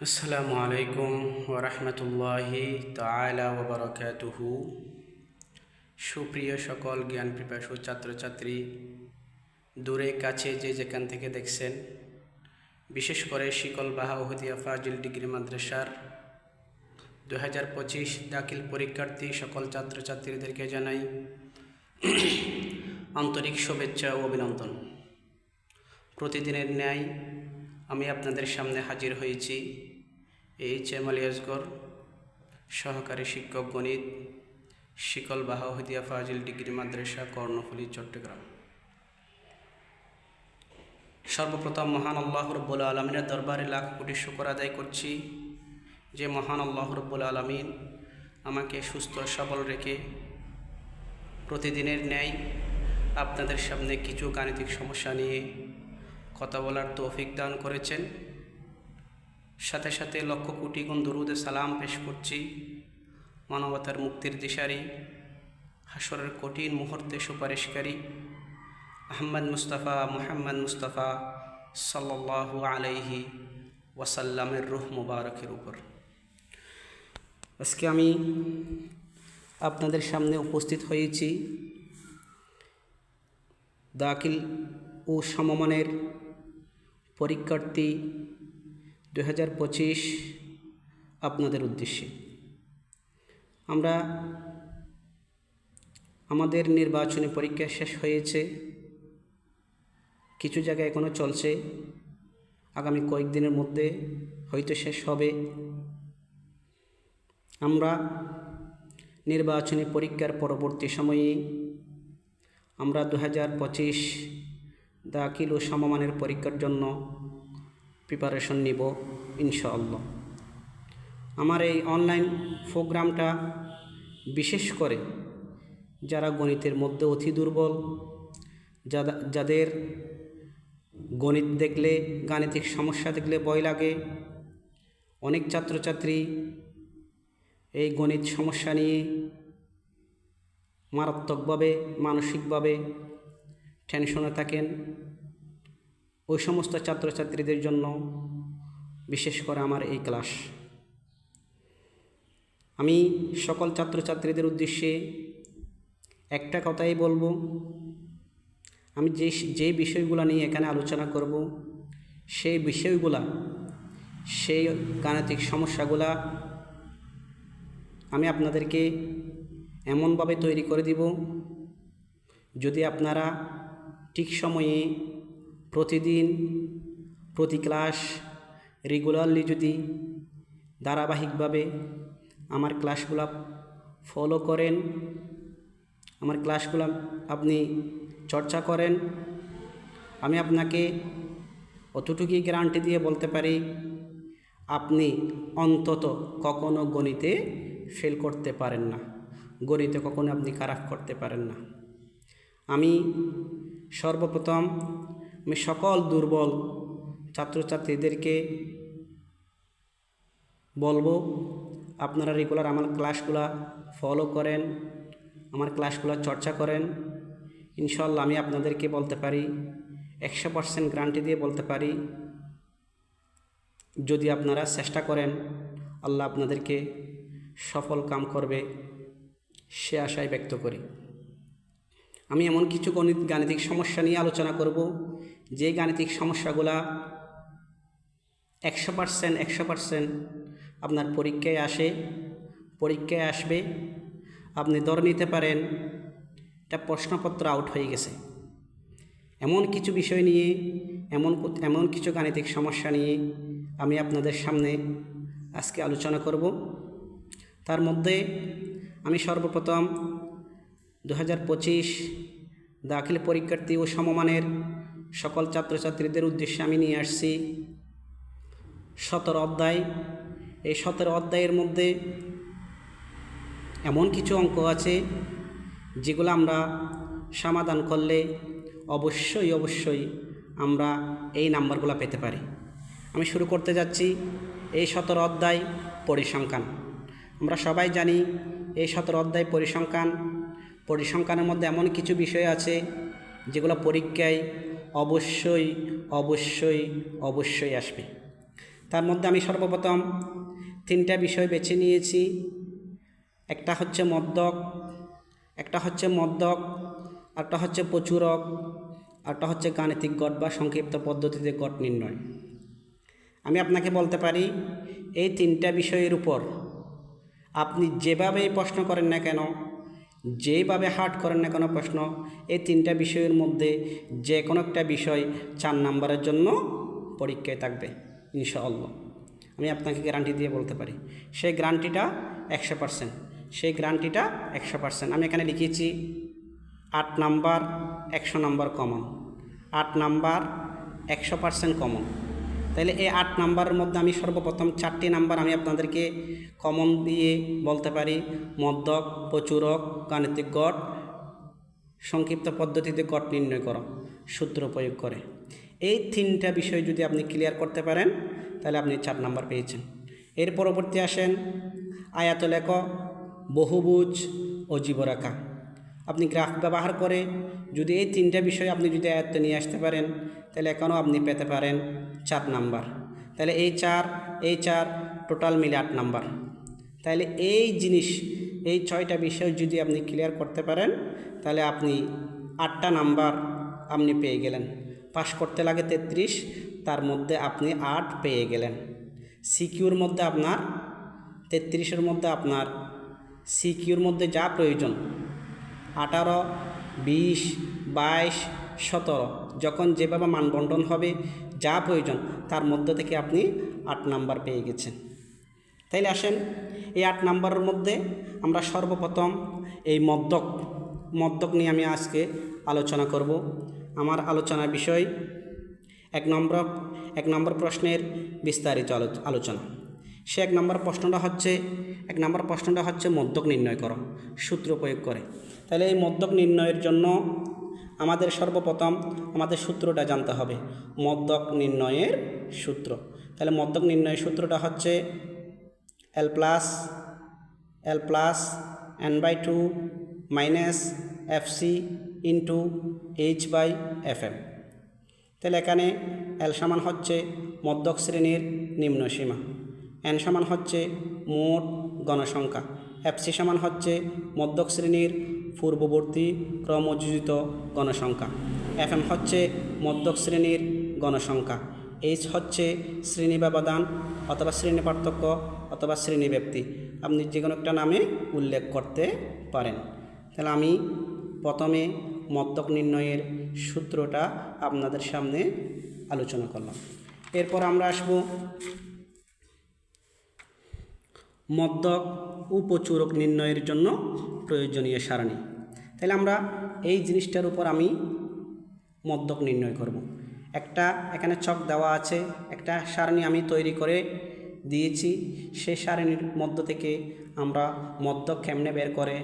আসসালামু আলাইকুম ওরহমতুল্লাহি তালা ওবরকাতুহু সুপ্রিয় সকল জ্ঞান পিপাসু ছাত্রছাত্রী, দূরে, কাছে, যে যেখান থেকে দেখছেন, বিশেষ করে শিকল বাহা উহদিয়া ফাজিল ডিগ্রি মাদ্রাসার দু হাজার পঁচিশ দাখিল পরীক্ষার্থী সকল ছাত্রছাত্রীদেরকে জানাই আন্তরিক শুভেচ্ছা ও অভিনন্দন। প্রতিদিনের ন্যায় আমি আপনাদের সামনে হাজির হয়েছি। এইচ এম আলী আসগর সহকারী শিক্ষক গণিত, শিকল বাহাহদিয়া ফাজিল ডিগ্রি মাদ্রাসা, কর্ণফুলী, চট্টগ্রাম। সর্বপ্রথম মহান আল্লাহ রব্বুল আলমিনের দরবারে লাখ কোটি শুকর আদায় করছি যে মহান আল্লাহ রব্বুল আলমিন আমাকে সুস্থ, সবল রেখে প্রতিদিনের ন্যায় আপনাদের সামনে কিছু গাণিতিক সমস্যা নিয়ে কথা বলার তৌফিক দান করেছেন। সাথে সাথে লক্ষ কোটি গুণ দরুদে সালাম পেশ করছি মানবতার মুক্তির দিশারি, হাসরের কঠিন মুহূর্তে সুপারিশকারী আহম্মদ মুস্তাফা মুহাম্মদ মুস্তাফা সাল্লাল্লাহু আলাইহি ওয়াসাল্লামের রুহ মুবারকের উপর। আজকে আমি আপনাদের সামনে উপস্থিত হয়েছি। দাখিল ও সমমানের পরীক্ষার্থী দু হাজার পঁচিশ আপনাদের উদ্দেশ্যে। আমরা আমাদের নির্বাচনী পরীক্ষা শেষ হয়েছে। কিছু জায়গায় এখনও চলছে। আগামী কয়েকদিনের মধ্যে হয়তো শেষ হবে। আমরা নির্বাচনী পরীক্ষার পরবর্তী সময়ে আমরা দু হাজার পঁচিশ দাখিল ও সমমানের পরীক্ষার জন্য প্রিপারেশন নিব, ইনশাআল্লাহ। আমার এই অনলাইন প্রোগ্রামটা বিশেষ করে যারা গণিতের মধ্যে অতি দুর্বল যাদের গণিত দেখলে, গাণিতিক সমস্যা দেখলে ভয় লাগে, অনেক ছাত্রছাত্রী এই গণিত সমস্যা নিয়ে মারাত্মকভাবে, মানসিকভাবে টেনশনে থাকেন। ওই সমস্ত ছাত্রছাত্রীদের জন্য বিশেষ করে আমার এই ক্লাস। আমি সকল ছাত্রছাত্রীদের উদ্দেশ্যে একটা কথাই বলব। আমি যে যে বিষয়গুলো নিয়ে এখানে আলোচনা করব, সেই বিষয়গুলা, সেই গাণিতিক সমস্যাগুলা আমি আপনাদেরকে এমনভাবে তৈরি করে দিব, যদি আপনারা ঠিক সময়ে প্রতিদিন প্রতি ক্লাস রেগুলারলি যদি ধারাবাহিকভাবে আমার ক্লাসগুলো ফলো করেন, আমার ক্লাসগুলো আপনি চর্চা করেন, আমি আপনাকে অতটুকুই গ্যারান্টি দিয়ে বলতে পারি, আপনি অন্তত কখনো গণিতে ফেল করতে পারেন না। গণিতে কখনো আপনি খারাপ করতে পারেন না। আমি সর্বপ্রথম আমি সকল দুর্বল ছাত্রছাত্রীদেরকে বলব, আপনারা রেগুলার আমার ক্লাসগুলো ফলো করেন, আমার ক্লাসগুলো চর্চা করেন। ইনশাল্লাহ আমি আপনাদেরকে বলতে পারি, একশো পার্সেন্ট গ্যারান্টি দিয়ে বলতে পারি, যদি আপনারা চেষ্টা করেন, আল্লাহ আপনাদেরকে সফল কাম করবে, সে আশায় ব্যক্ত করি। আমি এমন কিছু গণিত গাণিতিক সমস্যা নিয়ে আলোচনা করব, যে গাণিতিক সমস্যাগুলা একশো পার্সেন্ট একশো পার্সেন্ট আপনার পরীক্ষায় আসে। পরীক্ষায় আসবে, আপনি ধরে নিতে পারেন এটা প্রশ্নপত্র আউট হয়ে গেছে। এমন কিছু বিষয় নিয়ে, এমন এমন কিছু গাণিতিক সমস্যা নিয়ে আমি আপনাদের সামনে আজকে আলোচনা করব। তার মধ্যে আমি সর্বপ্রথম দু হাজার পঁচিশ দাখিল পরীক্ষার্থী ও সমমানের সকল ছাত্রছাত্রীদের উদ্দেশ্যে আমি নিয়ে আসছি সতেরো অধ্যায়। এই সতেরো অধ্যায়ের মধ্যে এমন কিছু অঙ্ক আছে যেগুলো আমরা সমাধান করলে অবশ্যই অবশ্যই আমরা এই নাম্বারগুলো পেতে পারি। আমি শুরু করতে যাচ্ছি এই সতেরো অধ্যায় পরিসংখ্যান। আমরা সবাই জানি এই সতেরো অধ্যায় পরিসংখ্যান পরিসংখ্যানের মধ্যে এমন কিছু বিষয় আছে যেগুলো পরীক্ষায় অবশ্যই অবশ্যই অবশ্যই আসবে। তার মধ্যে আমি সর্বপ্রথম তিনটা বিষয় বেছে নিয়েছি। একটা হচ্ছে মদ্যক একটা হচ্ছে মদ্যক একটা হচ্ছে প্রচুরক একটা হচ্ছে গাণিতিক গট বা সংক্ষিপ্ত পদ্ধতিতে গট নির্ণয়। আমি আপনাকে বলতে পারি, এই তিনটা বিষয়ের উপর আপনি যেভাবেই প্রশ্ন করেন না কেন যেভাবে হার্ড করেন না কোনো প্রশ্ন, এই তিনটা বিষয়ের মধ্যে যে কোনো একটা বিষয় চার নাম্বারের জন্য পরীক্ষায় থাকবে, ইনশাআল্লাহ। আমি আপনাকে গ্যারান্টি দিয়ে বলতে পারি, সেই গ্যারান্টিটা একশো পার্সেন্ট সেই গ্যারান্টিটা একশো পার্সেন্ট আমি এখানে লিখেছি, আট নাম্বার একশো নাম্বার কমন আট নাম্বার একশো পার্সেন্ট কমন তাহলে এই আট নাম্বারের মধ্যে আমি সর্বপ্রথম চারটি নাম্বার আমি আপনাদেরকে কমন দিয়ে বলতে পারি। মদ্যক প্রচুরক, গাণিতিক গট, সংক্ষিপ্ত পদ্ধতিতে গট নির্ণয় করো, সূত্র প্রয়োগ করে। এই তিনটা বিষয় যদি আপনি ক্লিয়ার করতে পারেন, তাহলে আপনি চার নাম্বার পেয়েছেন। এর পরবর্তী আসেন, আয়াত লেখ বহুভুজ ও জীবরাকা। আপনি গ্রাফ ব্যবহার করে যদি এই তিনটা বিষয় আপনি যদি আয়ত্ত নিয়ে আসতে পারেন, তাহলে এখনও আপনি পেতে পারেন চার নাম্বার। তাহলে এই চার এই চার, টোটাল মিলে আট নাম্বার। তাহলে এই জিনিস, এই ছয়টা বিষয় যদি আপনি ক্লিয়ার করতে পারেন, তাহলে আপনি আটটা নাম্বার আপনি পেয়ে গেলেন। পাশ করতে লাগে তেত্রিশ, তার মধ্যে আপনি আট পেয়ে গেলেন। সিকিউর মধ্যে আপনার তেত্রিশের মধ্যে আপনার সিকিউর মধ্যে যা প্রয়োজন আঠারো, বিশ, বাইশ, সতেরো, যখন যেভাবে মানবন্টন হবে, যা প্রয়োজন, তার মধ্য থেকে আপনি আট নাম্বার পেয়ে গেছেন। তাইলে আসেন, এই আট নাম্বারের মধ্যে আমরা সর্বপ্রথম এই মদ্যক মদ্যক নিয়ে আমি আজকে আলোচনা করব। আমার আলোচনার বিষয় এক নম্বর এক নম্বর প্রশ্নের বিস্তারিত আলোচনা। সে এক নম্বর প্রশ্নটা হচ্ছে, এক নম্বর প্রশ্নটা হচ্ছে মদ্যক নির্ণয় করো, সূত্র প্রয়োগ করে। তাহলে এই মদ্যক নির্ণয়ের জন্য আমাদের সর্বপ্রথম আমাদের সূত্রটা জানতে হবে মদ্যক নির্ণয়ের সূত্র। তাহলে মদ্যক নির্ণয়ের সূত্রটা হচ্ছে L plus L plus N by two minus F C into H by F M তাহলে এখানে এল সমান হচ্ছে মদ্যক শ্রেণির নিম্ন সীমা এন সমান হচ্ছে মোট গণসংখ্যা। এফসি সমান হচ্ছে মধ্যক শ্রেণির পূর্ববর্তী ক্রমযোজিত গণসংখ্যা। এফ এম হচ্ছে মধ্যক শ্রেণির গণসংখ্যা। এইচ হচ্ছে শ্রেণি ব্যবধান অথবা শ্রেণি পার্থক্য অথবা শ্রেণি ব্যক্তি। আপনি যে কোনো একটা নামে উল্লেখ করতে পারেন। তাহলে আমি প্রথমে মদ্যক নির্ণয়ের সূত্রটা আপনাদের সামনে আলোচনা করলাম। এরপর আমরা আসব মদ্যক উপচুরক নির্ণয়ের জন্য প্রয়োজনীয় সারণী। তাহলে আমরা এই জিনিসটার উপর আমি মদ্যক নির্ণয় করব। একটা এখানে ছক দেওয়া আছে, একটা সারণী আমি তৈরি করে দিয়েছি সেই সারণীর মধ্য থেকে আমরা মদ্যক কেমনে বের করে?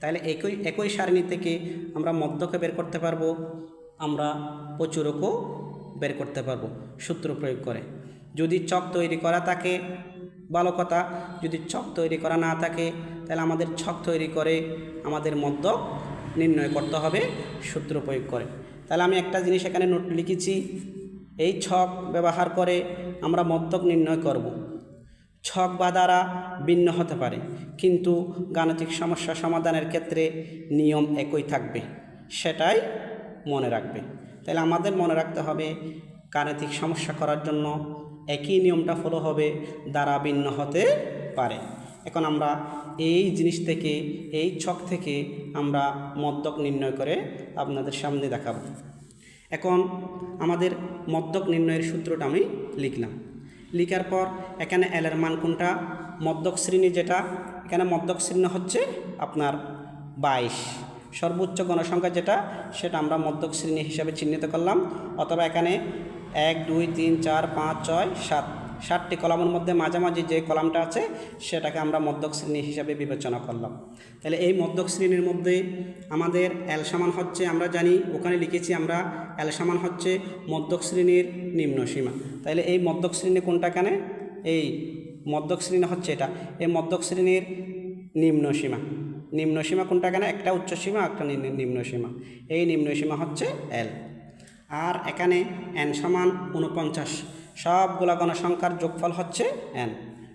তাহলে একই একই সারণী থেকে আমরা মদ্যকে বের করতে পারব, আমরা প্রচুরকও বের করতে পারব, সূত্র প্রয়োগ করে। যদি চক তৈরি করা থাকে ভালো কথা। যদি ছক তৈরি করা না থাকে, তাহলে আমাদের ছক তৈরি করে আমাদের মদ্যক নির্ণয় করতে হবে, সূত্র প্রয়োগ করে। তাহলে আমি একটা জিনিস এখানে নোট লিখেছি, এই ছক ব্যবহার করে আমরা মদ্যক নির্ণয় করব। ছক বা দ্বারা ভিন্ন হতে পারে, কিন্তু গাণিতিক সমস্যা সমাধানের ক্ষেত্রে নিয়ম একই থাকবে, সেটাই মনে রাখবে। তাহলে আমাদের মনে রাখতে হবে, গাণিতিক সমস্যা করার জন্য একই নিয়মটা ফলো হবে, দ্বারা ভিন্ন হতে পারে। এখন আমরা এই জিনিস থেকে, এই ছক থেকে আমরা মদ্যক নির্ণয় করে আপনাদের সামনে দেখাব। এখন আমাদের মদ্যক নির্ণয়ের সূত্রটা আমি লিখলাম। লিখার পর এখানে এলের মান কোনটা? মদ্যক শ্রেণি যেটা, এখানে মদ্যক শ্রেণি হচ্ছে আপনার বাইশ। সর্বোচ্চ গণসংখ্যা যেটা, সেটা আমরা মদ্যক শ্রেণি হিসাবে চিহ্নিত করলাম। অথবা এখানে এক, দুই, তিন, চার, পাঁচ, ছয়, সাত। সাতটি কলামের মধ্যে মাঝামাঝি যে কলামটা আছে, সেটাকে আমরা মধ্যক শ্রেণি হিসাবে বিবেচনা করলাম। তাহলে এই মধ্যক শ্রেণির মধ্যে আমাদের এল সমান হচ্ছে, আমরা জানি, ওখানে লিখেছি আমরা এল সমান হচ্ছে মধ্যক শ্রেণির নিম্ন সীমা। তাহলে এই মধ্যক শ্রেণি কোনটা কেন এই মধ্যক শ্রেণি হচ্ছে এটা, এই মধ্যক শ্রেণির নিম্ন সীমা। নিম্ন সীমা কোনটা কেন একটা উচ্চ সীমা, একটা নিম্ন সীমা। এই নিম্ন সীমা হচ্ছে এল আর এখানে এন সমান উনপঞ্চাশ সবগুলা গণসংখ্যার যোগফল হচ্ছে এন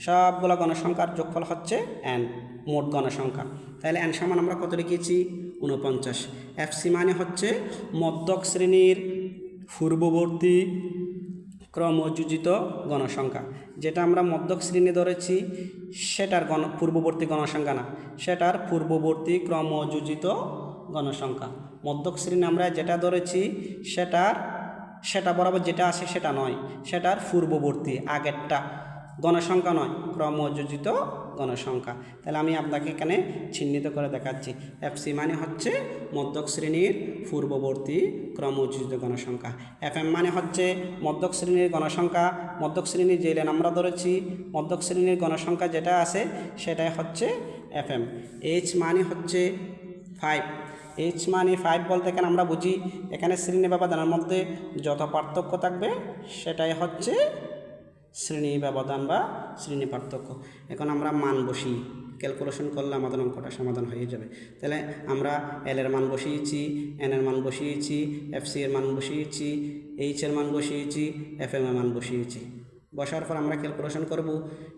সবগুলা গণসংখ্যার যোগফল হচ্ছে এন মোট গণসংখ্যা। তাহলে এন সমান আমরা কত লিখেছি? উনপঞ্চাশ এফ সি মানে হচ্ছে মধ্যক শ্রেণির পূর্ববর্তী ক্রমযোজিত গণসংখ্যা। যেটা আমরা মধ্যক শ্রেণি ধরেছি, সেটার গণ, পূর্ববর্তী গণসংখ্যা না, সেটার পূর্ববর্তী ক্রমযোজিত গণসংখ্যা। মধ্যক শ্রেণি আমরা যেটা ধরেছি, সেটার, সেটা বরাবর যেটা আসে সেটা নয়। সেটার পূর্ববর্তী, আগেরটা। গণসংখ্যা নয়, ক্রমযোজিত গণসংখ্যা। তাহলে আমি আপনাকে এখানে চিহ্নিত করে দেখাচ্ছি। এফসি মানে হচ্ছে মধ্যক শ্রেণির পূর্ববর্তী, ক্রমযোজিত গণসংখ্যা। এফ এম মানে হচ্ছে মধ্যক শ্রেণির গণসংখ্যা। মধ্যক শ্রেণির যে লেন আমরা ধরেছি, মধ্যক শ্রেণির গণসংখ্যা যেটা আছে, সেটাই হচ্ছে এফ এম এইচ মানে হচ্ছে ফাইভ এইচ মানে ফাইভ বলতে এখানে আমরা বুঝি, এখানে শ্রেণি ব্যবধানের মধ্যে যত পার্থক্য থাকবে, সেটাই হচ্ছে শ্রেণি ব্যবধান বা শ্রেণি পার্থক্য। এখন আমরা মান বসি ক্যালকুলেশন করলে আমাদের অঙ্কটা সমাধান হয়ে যাবে। তাহলে আমরা এল এর মান বসিয়েছি এন এর মান বসিয়েছি এফ সি এর মান বসিয়েছি এইচ এর মান বসিয়েছি এফ এম এর মান বসিয়েছি। বসার পর আমরা ক্যালকুলেশন করব,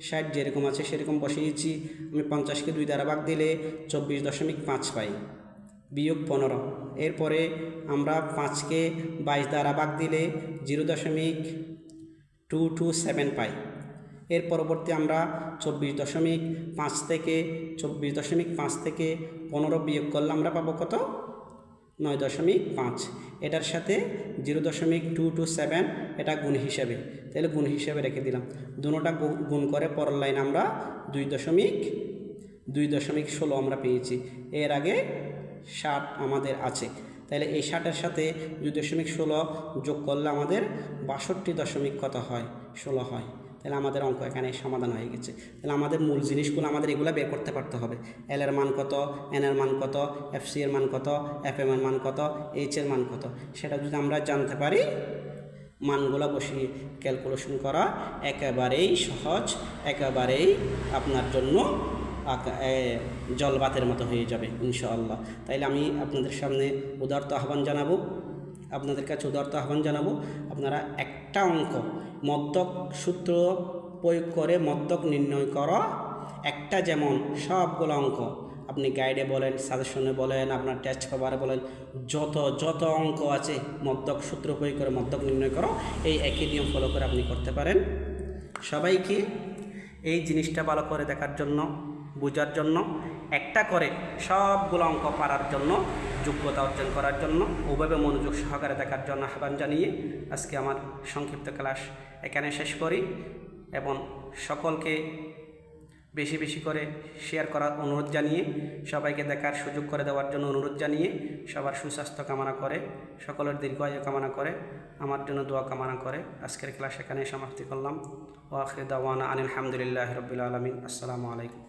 ষাট যেরকম আছে সেরকম বসিয়েছি, আমি পঞ্চাশকে দুই দ্বারা ভাগ দিলে চব্বিশ দশমিক পাঁচ পাই। বিয়োগ পনেরো। এরপরে আমরা পাঁচকে বাইশ দ্বারা ভাগ দিলে জিরো দশমিক টু টু সেভেন পাই। এর পরবর্তী আমরা চব্বিশ দশমিক পাঁচ থেকে চব্বিশ দশমিক পাঁচ থেকে পনেরো বিয়োগ করলে আমরা পাবো কত? নয় দশমিক পাঁচ। এটার সাথে জিরো দশমিক টু টু সেভেন, এটা গুণ হিসাবে। তাহলে গুণ হিসাবে রেখে দিলাম। দুটোটা গু- গুণ করে পরের লাইন আমরা দুই দশমিক দুই দশমিক ষোলো আমরা পেয়েছি। এর আগে ষাট আমাদের আছে। তাহলে এই ষাটের সাথে দুই দশমিক ষোলো যোগ করলে আমাদের বাষট্টি দশমিক কত হয়? ষোলো হয়। তাহলে আমাদের অঙ্ক এখানে সমাধান হয়ে গেছে। তাহলে আমাদের মূল জিনিসগুলো আমাদের এগুলো বের করতে পারতে হবে। এল এর মান কত? এন এর মান কত? এফ সি এর মান কত? এফ এম এর মান কত? এইচ এর মান কত? সেটা যদি আমরা জানতে পারি, মানগুলো বসিয়ে ক্যালকুলেশন করা একেবারেই সহজ, একেবারেই আপনার জন্য জলবাতের মতো হয়ে যাবে, ইনশাআল্লাহ। তাইলে আমি আপনাদের সামনে উদারত আহ্বান জানাব। আপনাদের কাছে উদারত আহ্বান জানাব, আপনারা একটা অঙ্ক মদ্যক সূত্র প্রয়োগ করে মদ্যক নির্ণয় করা। একটা যেমন সবগুলো অঙ্ক, আপনি গাইডে বলেন সাজেশনে বলেন, আপনার টেস্ট পেপারে বলেন, যত যত অঙ্ক আছে মদ্যক সূত্র প্রয়োগ করে মদ্যক নির্ণয় করো, এই একই নিয়ম ফলো করে আপনি করতে পারেন। সবাইকে এই জিনিসটা ভালো করে দেখার জন্য বোঝার জন্য, একটা করে সবগুলো অঙ্ক পারার জন্য, যোগ্যতা অর্জন করার জন্য, ওভাবে মনোযোগ সহকারে দেখার জন্য আহ্বান জানিয়ে আজকে আমার সংক্ষিপ্ত ক্লাস এখানে শেষ করি এবং সকলকে বেশি বেশি করে শেয়ার করার অনুরোধ জানিয়ে, সবাইকে দেখার সুযোগ করে দেওয়ার জন্য অনুরোধ জানিয়ে সবার সুস্বাস্থ্য কামনা করে, সকলের দীর্ঘায়ু কামনা করে, আমার জন্য দোয়া কামনা করে আজকের ক্লাস এখানে সমাপ্তি করলাম। ও আখরি দাওয়ানা আনিল হামদুলিল্লাহ রবিল আলমিন। আসসালামু আলাইকুম।